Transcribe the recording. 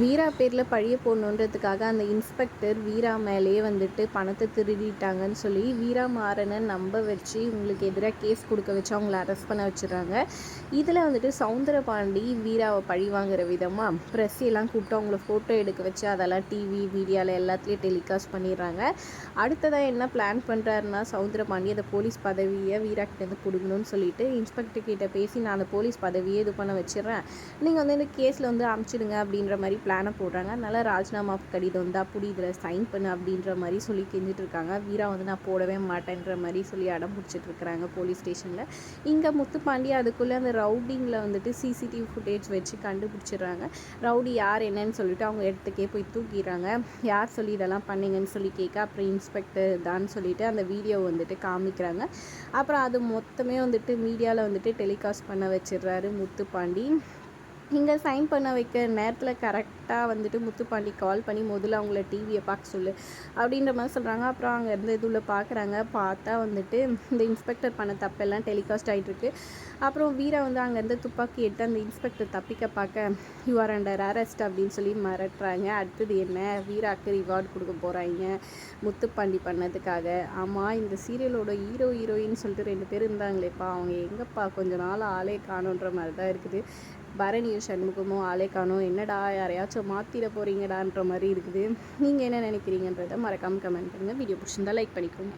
வீரா பேரில் பழிய போடணுன்றதுக்காக அந்த இன்ஸ்பெக்டர் வீரா மேலேயே வந்துட்டு பணத்தை திருடிட்டாங்கன்னு சொல்லி வீரா மாறனை நம்ப வச்சு உங்களுக்கு எதிராக கேஸ் கொடுக்க வச்சு அவங்கள அரெஸ்ட் பண்ண வச்சுடுறாங்க. இதில் வந்துட்டு சவுந்தரபாண்டி வீராவை பழி வாங்குற விதமாக ப்ரெஸ் எல்லாம் கூப்பிட்டு அவங்கள ஃபோட்டோ எடுக்க வச்சு அதெல்லாம் டிவி மீடியாவில் எல்லாத்துலேயும் டெலிகாஸ்ட் பண்ணிடுறாங்க. அடுத்ததாக என்ன பிளான் பண்ணுறாருன்னா சவுந்தரபாண்டி அந்த போலீஸ் பதவியை வீரா கிட்டேருந்து கொடுக்கணும்னு சொல்லிட்டு இன்ஸ்பெக்டர் கிட்டே பேசி நான் அந்த போலீஸ் பதவியை இது பண்ண வச்சிடுறேன். நீங்கள் வந்து இந்த கேஸில் வந்து அமுச்சிடுங்க அப்படின்ற மாதிரி பிளானை போடுறாங்க. அதனால் ராஜினாமா கடிதம் வந்தால் அப்படி இதில் சைன் பண்ணு அப்படின்ற மாதிரி சொல்லி கெஞ்சிட்ருக்காங்க வீரா வந்து நான் போடவே மாட்டேன்ற மாதிரி சொல்லி அடம் பிடிச்சிட்ருக்குறாங்க போலீஸ் ஸ்டேஷனில் இங்கே முத்துப்பாண்டி அதுக்குள்ளே அந்த ரவுடிங்கில் வந்துட்டு சிசிடிவி ஃபுட்டேஜ் வச்சு கண்டுபிடிச்சிடுறாங்க. ரவுடி யார் என்னன்னு சொல்லிட்டு அவங்க இடத்துக்கே போய் தூக்கிடுறாங்க. யார் சொல்லி இதெல்லாம் பண்ணிங்கன்னு சொல்லி கேட்க அப்புறம் இன்ஸ்பெக்டர் தான் சொல்லிட்டு அந்த வீடியோ வந்துட்டு காமிக்கிறாங்க. அப்புறம் அது மொத்தமே வந்துட்டு மீடியாவில் வந்துட்டு டெலிகாஸ்ட் பண்ண வச்சிடுறாரு முத்துப்பாண்டி. இங்கே சைன் பண்ண வைக்க நேரத்தில் கரெக்டாக வந்துட்டு முத்துப்பாண்டி கால் பண்ணி முதல்ல அவங்கள டிவியை பார்க்க சொல்லு அப்படின்ற மாதிரி சொல்கிறாங்க அப்புறம் அங்கே இருந்து இதில் பார்க்குறாங்க. பார்த்தா வந்துட்டு இந்த இன்ஸ்பெக்டர் பண்ண தப்பெல்லாம் டெலிகாஸ்ட் ஆகிட்டுருக்கு அப்புறம் வீரா வந்து அங்கேருந்து துப்பாக்கி எடுத்து அந்த இன்ஸ்பெக்டர் தப்பிக்க பார்க்க யூ ஆர் அண்டர் அரெஸ்ட் அப்படின்னு சொல்லி மிரட்டுறாங்க. அடுத்தது என்ன? வீராக்கு ரிவார்டு கொடுக்க போகிறாங்க முத்துப்பாண்டி பண்ணதுக்காக. ஆமாம் இந்த சீரியலோட ஹீரோ ஹீரோயின்னு சொல்லிட்டு ரெண்டு பேர் இருந்தாங்களேப்பா. அவங்க எங்கப்பா? கொஞ்ச நாள் ஆளே காணுன்ற மாதிரி தான் இருக்குது. பரணியும் சண்முகமோ ஆளே காணும் என்னடா யாரையாச்சும் மாற்றிட போகிறீங்கடான்ற மாதிரி இருக்குது. நீங்கள் என்ன நினைக்கிறீங்கன்றதை மறக்காமல் கமெண்ட் பண்ணுங்கள் வீடியோ பிடிச்சிருந்தா லைக் பண்ணிக்கோங்க.